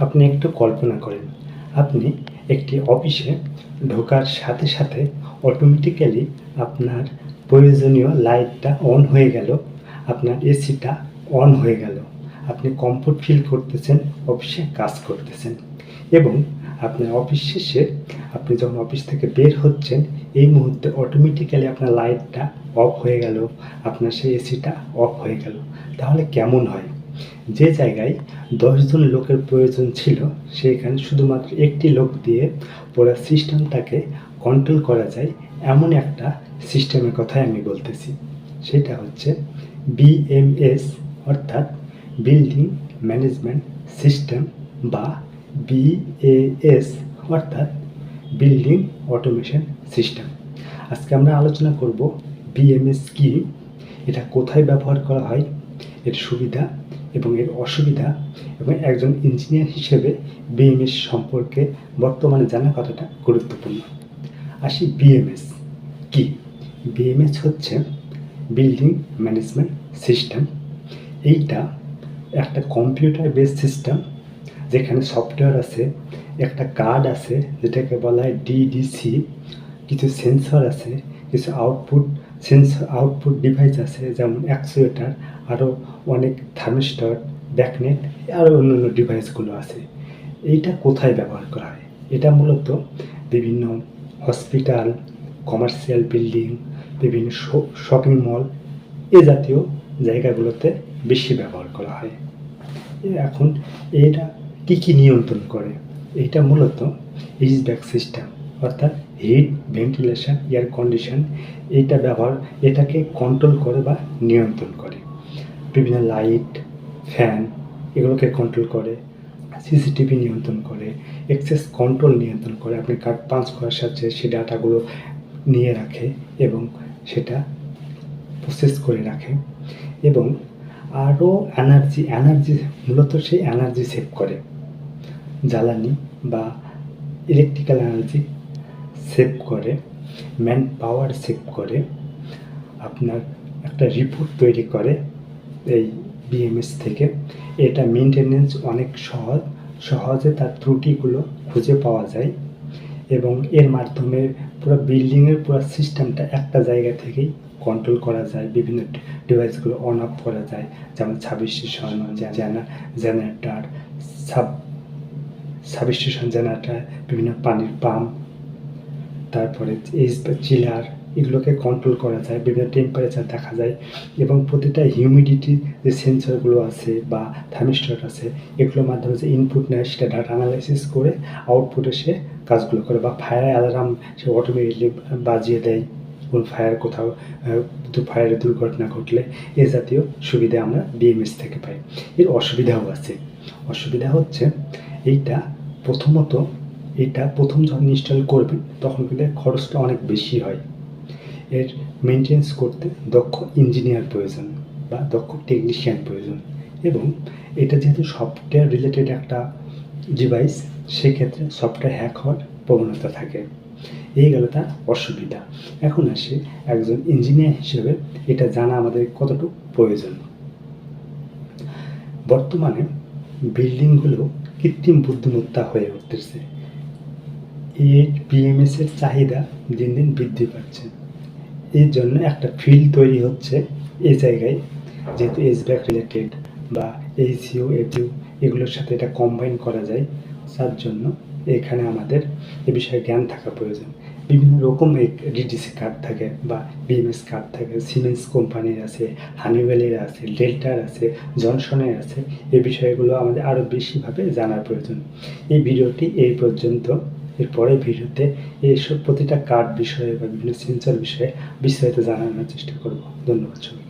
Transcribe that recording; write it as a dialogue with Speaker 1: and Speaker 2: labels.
Speaker 1: আপনি একটু কল্পনা করেন। আপনি একটি অফিসে ঢোকার সাথে সাথে অটোমেটিক্যালি আপনার প্রয়োজনীয় লাইটটা অন হয়ে গেল, আপনার এসিটা অন হয়ে গেল। আপনি কমফোর্ট ফিল করতেছেন, অফিসে কাজ করতেছেন। এবং আপনার অফিস শেষে আপনি যখন অফিস থেকে বের হচ্ছেন, এই মুহূর্তে অটোমেটিক্যালি আপনার লাইটটা অফ হয়ে গেল, আপনার সেই এসিটা অফ হয়ে গেল। তাহলে কেমন হয়? যে জায়গায় দশজন লোকের প্রয়োজন ছিল সেইখানে শুধুমাত্র একটি লোক দিয়ে পুরো সিস্টেমটাকে কন্ট্রোল করা যায়, এমন একটা সিস্টেমের কথাই আমি বলতেছি। সেটা হচ্ছে বিএমএস অর্থাৎ বিল্ডিং ম্যানেজমেন্ট সিস্টেম বা বিএএস অর্থাৎ বিল্ডিং অটোমেশন সিস্টেম আজকে আমরা আলোচনা করব বিএমএস কি, এটা কোথায় ব্যবহার করা হয়, এর সুবিধা এবং এর অসুবিধা এবং একজন ইঞ্জিনিয়ার হিসেবে বিএমএস সম্পর্কে বর্তমানে জানা কতটা গুরুত্বপূর্ণ? আসি বিএমএস কি? বিএমএস হচ্ছে বিল্ডিং ম্যানেজমেন্ট সিস্টেম এইটা একটা কম্পিউটার বেস সিস্টেম যেখানে সফটওয়্যার আছে, একটা কার্ড আছে, যেটাকে বলা হয় ডিডিসি কিছু সেন্সর আছে, কিছু আউটপুট সেন্সর আউটপুট ডিভাইস আছে, যেমন অ্যাকচুয়েটার আরও অনেক থার্মিস্টর ব্যাকনেট আরও অন্য অন্য ডিভাইসগুলো আছে। এইটা কোথায় ব্যবহার করা হয়? এটা মূলত বিভিন্ন হসপিটাল কমার্শিয়াল বিল্ডিং বিভিন্ন শপিং মল এ জাতীয় জায়গাগুলোতে বেশি ব্যবহার করা হয়। এখন এটা কী কী নিয়ন্ত্রণ করে? এটা মূলত এইচব্যাক সিস্টেম অর্থাৎ হিট ভেন্টিলেশন এয়ার কন্ডিশন এইটা ব্যবহার, এটাকে কন্ট্রোল করে বা নিয়ন্ত্রণ করে। বিভিন্ন লাইট ফ্যান এগুলোকে কন্ট্রোল করে সিসিটিভি নিয়ন্ত্রণ করে এক্সেস কন্ট্রোল নিয়ন্ত্রণ করে, আপনি কার্ড পাঞ্চ করার সাথে সে ডাটাগুলো নিয়ে রাখে এবং সেটা প্রসেস করে রাখে এবং আরও এনার্জি এনার্জি মূলত সেই এনার্জি সেভ করে। জ্বালানি বা ইলেকট্রিক্যাল এনার্জি সেভ করে ম্যান পাওয়ার সেভ করে, আপনার একটা রিপোর্ট তৈরি করে এই বিএমএস থেকে। এটা মেনটেনেন্স অনেক সহজ, সহজে তার ত্রুটিগুলো খুঁজে পাওয়া যায় এবং এর মাধ্যমে পুরো বিল্ডিংয়ের পুরো সিস্টেমটা একটা জায়গা থেকেই কন্ট্রোল করা যায়, বিভিন্ন ডিভাইসগুলো অন অফ করা যায়, যেমন substation generator sub substation generator বিভিন্ন পানির পাম্প তারপরে চিলার এগুলোকে কন্ট্রোল করা যায়, বিভিন্ন টেম্পারেচার দেখা যায় এবং প্রতিটা হিউমিডিটি যে সেন্সরগুলো আছে বা থার্মিস্টর আছে, এগুলোর মাধ্যমে যে ইনপুট নেয় সেটা ডাটা অ্যানালাইসিস করে আউটপুটে সে কাজগুলো করে বা ফায়ার অ্যালার্ম সে অটোমেটিকলি বাজিয়ে দেয় কোন ফায়ার কোথাও ফায়ারের দুর্ঘটনা ঘটলে এ জাতীয় সুবিধা আমরা বিএমএস থেকে পাই। এর অসুবিধাও আছে। অসুবিধা হচ্ছে এইটা প্রথমত এটা প্রথম যখন ইনস্টল করবেন তখন কিন্তু খরচটা অনেক বেশি হয়। এর মেনটেন্স করতে দক্ষ ইঞ্জিনিয়ার প্রয়োজন বা দক্ষ টেকনিশিয়ান প্রয়োজন। এবং এটা যেহেতু সফটওয়্যার রিলেটেড একটা ডিভাইস সেক্ষেত্রে সফটওয়্যার হ্যাক হওয়ার প্রবণতা থাকে। এই গেল তার অসুবিধা। এখন আসে একজন ইঞ্জিনিয়ার হিসেবে এটা জানা আমাদের কতটুকু প্রয়োজন। বর্তমানে বিল্ডিংগুলো কৃত্রিম বুদ্ধিমত্তা হয়ে উঠতেছে। এই পিএমএস এর চাহিদা দিন দিন বৃদ্ধি পাচ্ছে। এর জন্য একটা ফিল্ড তৈরি হচ্ছে এই জায়গায়, যেহেতু এসব্যাক রিলেটেড বা এইসিও এপিউ এগুলোর সাথে এটা কম্বাইন করা যায়। তার জন্য এখানে আমাদের এ বিষয়ে জ্ঞান থাকা প্রয়োজন। বিভিন্ন রকম ডিডিসি কার্ড থাকে বা বিএমএস কার্ড থাকে সিমেন্স কোম্পানির আছে হানিওয়েলের আছে ডেল্টার আছে জনসনের আছে। এই বিষয়গুলো আমাদের আরও বেশিভাবে জানার প্রয়োজন। এই ভিডিওটি এই পর্যন্ত। এর পরের ভিডিওতে এইসব প্রতিটা কার্ড বিষয়ে বা বিভিন্ন সেন্সর বিষয়ে বিস্তারিত জানানোর চেষ্টা করব। ধন্যবাদ সবাই